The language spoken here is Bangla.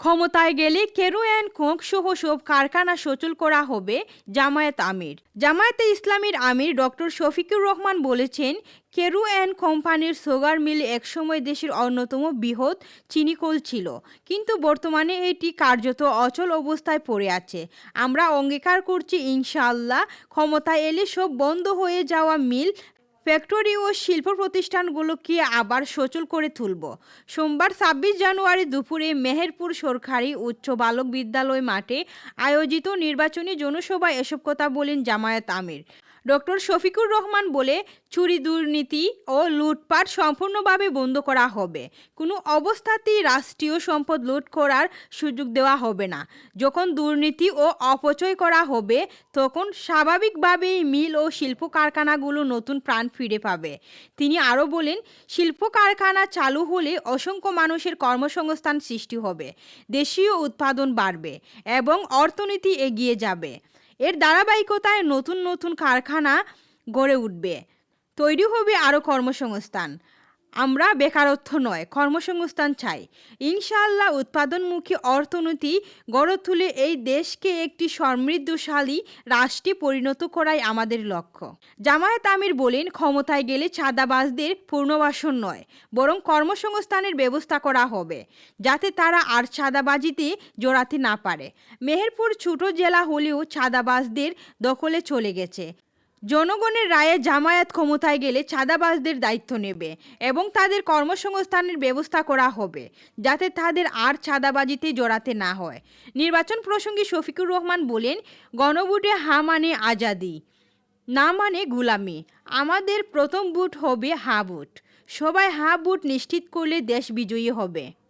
ক্ষমতায় গেলে কেরু অ্যান্ড কোক সহ সব কারখানা সচল করা হবে জামায়াত আমির। জামায়াতে ইসলামীর আমির ডক্টর শফিকুর রহমান বলেছেন, কেরু অ্যান্ড কোম্পানির সুগার মিল একসময় দেশের অন্যতম বৃহৎ চিনিকল ছিল, কিন্তু বর্তমানে এটি কার্যত অচল অবস্থায় পড়ে আছে। আমরা অঙ্গীকার করছি, ইনশাআল্লাহ, ক্ষমতায় এলে সব বন্ধ হয়ে যাওয়া মিল ফ্যাক্টরি ও শিল্প প্রতিষ্ঠানগুলোকে আবার সচল করে তুলব। সোমবার ছাব্বিশ জানুয়ারি দুপুরে মেহেরপুর সরকারি উচ্চ বালক বিদ্যালয় মাঠে আয়োজিত নির্বাচনী জনসভায় এসব কথা বলেন জামায়াত আমির। ডক্টর শফিকুর রহমান বলে চুরি, দুর্নীতি ও লুটপাট সম্পূর্ণভাবে বন্ধ করা হবে। কোনো অবস্থাতেই রাষ্ট্রীয় সম্পদ লুট করার সুযোগ দেওয়া হবে না। যখন দুর্নীতি ও অপচয় করা হবে, তখন স্বাভাবিকভাবেই মিল ও শিল্প কারখানাগুলো নতুন প্রাণ ফিরে পাবে। তিনি আরও বলেন, শিল্প কারখানা চালু হলে অসংখ্য মানুষের কর্মসংস্থান সৃষ্টি হবে, দেশীয় উৎপাদন বাড়বে এবং অর্থনীতি এগিয়ে যাবে। এর ধারাবাহিকতায় নতুন নতুন কারখানা গড়ে উঠবে। তৈরি হবে আরও কর্মসংস্থান। আমরা বেকারত্ব নয়, কর্মসংস্থান চাই। ইনশাআল্লাহ উৎপাদনমুখী অর্থনীতি গড়ে তুলে এই দেশকে একটি সমৃদ্ধশালী রাষ্ট্রে পরিণত করাই আমাদের লক্ষ্য। জামায়াত আমির বলেন, ক্ষমতায় গেলে চাঁদাবাজদের পূর্ণবাসন নয়, বরং কর্মসংস্থানের ব্যবস্থা করা হবে, যাতে তারা আর চাঁদাবাজিতে জড়াতে না পারে। মেহেরপুর ছোট জেলা হলেও চাঁদাবাজদের দখলে চলে গেছে। জনগণের রায়ে জামায়াত ক্ষমতায় গেলে চাঁদাবাজদের দায়িত্ব নেবে এবং তাদের কর্মসংস্থানের ব্যবস্থা করা হবে যাতে তাদের আর চাঁদাবাজিতে জড়াতে না হয়। নির্বাচন প্রসঙ্গে শফিকুর রহমান বলেন, গণভোটে হা মানে আজাদি, না মানে গুলামি। আমাদের প্রথম বুট হবে হা বুট সবাই হা বুট নিশ্চিত করলে দেশ বিজয়ী হবে।